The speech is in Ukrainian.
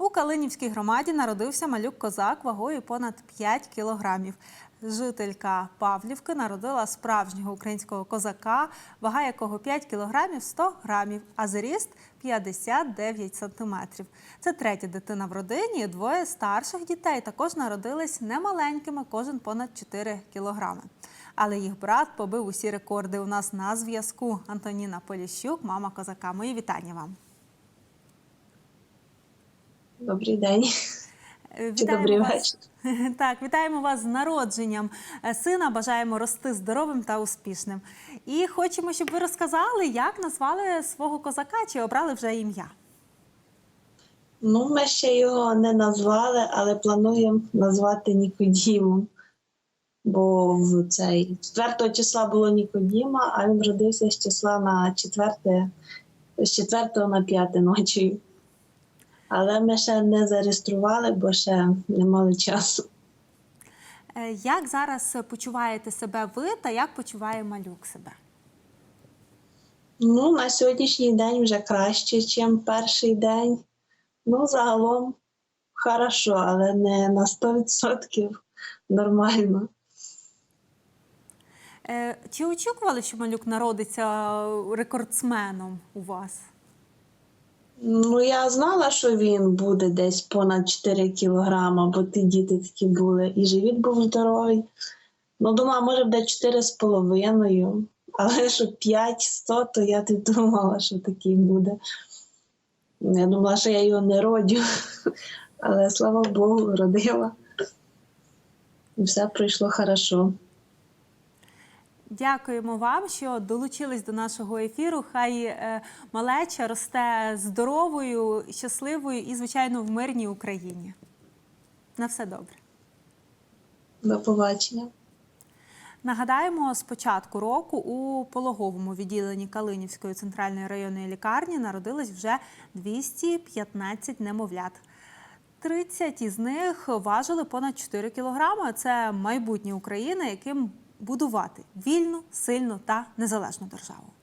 У Калинівській громаді народився малюк козак вагою понад 5 кілограмів. Жителька Павлівки народила справжнього українського козака, вага якого 5 кілограмів 100 грамів, а зріст 59 сантиметрів. Це третя дитина в родині. Двоє старших дітей також народились немаленькими, кожен понад 4 кілограми. Але їх брат побив усі рекорди. У нас на зв'язку Антоніна Поліщук, мама козака. Мої вітання вам. Добрий день Е, чи добрий вас. вечір. Так, вітаємо вас з народженням е, сина. Бажаємо рости здоровим та успішним. І хочемо, щоб ви розказали, як назвали свого козака, чи обрали вже ім'я. Ну, ми ще його не назвали, але плануємо назвати Нікодімом. Бо в цей 4 числа було Нікодіма, а він родився з числа на 4, з 4 на 5 ночі. Але ми ще не зареєстрували, бо ще не мали часу. Е, Як зараз почуваєте себе ви та як почуває малюк себе? Ну, на сьогоднішній день вже краще, ніж перший день. Ну, загалом хорошо, але не на 100% нормально. Е, Чи очікували, що малюк народиться рекордсменом у вас? Ну, я знала, що він буде десь понад 4 кілограма, бо ті діти такі були, і живіт був здоровий. Ну, думала, може буде 4,5, але що 5-100, то я не думала, що такий буде. Я думала, що я його не родю, але слава Богу, родила. І все пройшло хорошо. Дякуємо вам, що долучились до нашого ефіру. Хай е, малеча росте здоровою, щасливою і, звичайно, в мирній Україні. На все добре. До побачення. Нагадаємо, з початку року у пологовому відділенні Калинівської центральної районної лікарні народилось вже 215 немовлят. 30 із них важили понад 4 кілограми. Це майбутнє України, яким будувати вільну, сильну та незалежну державу.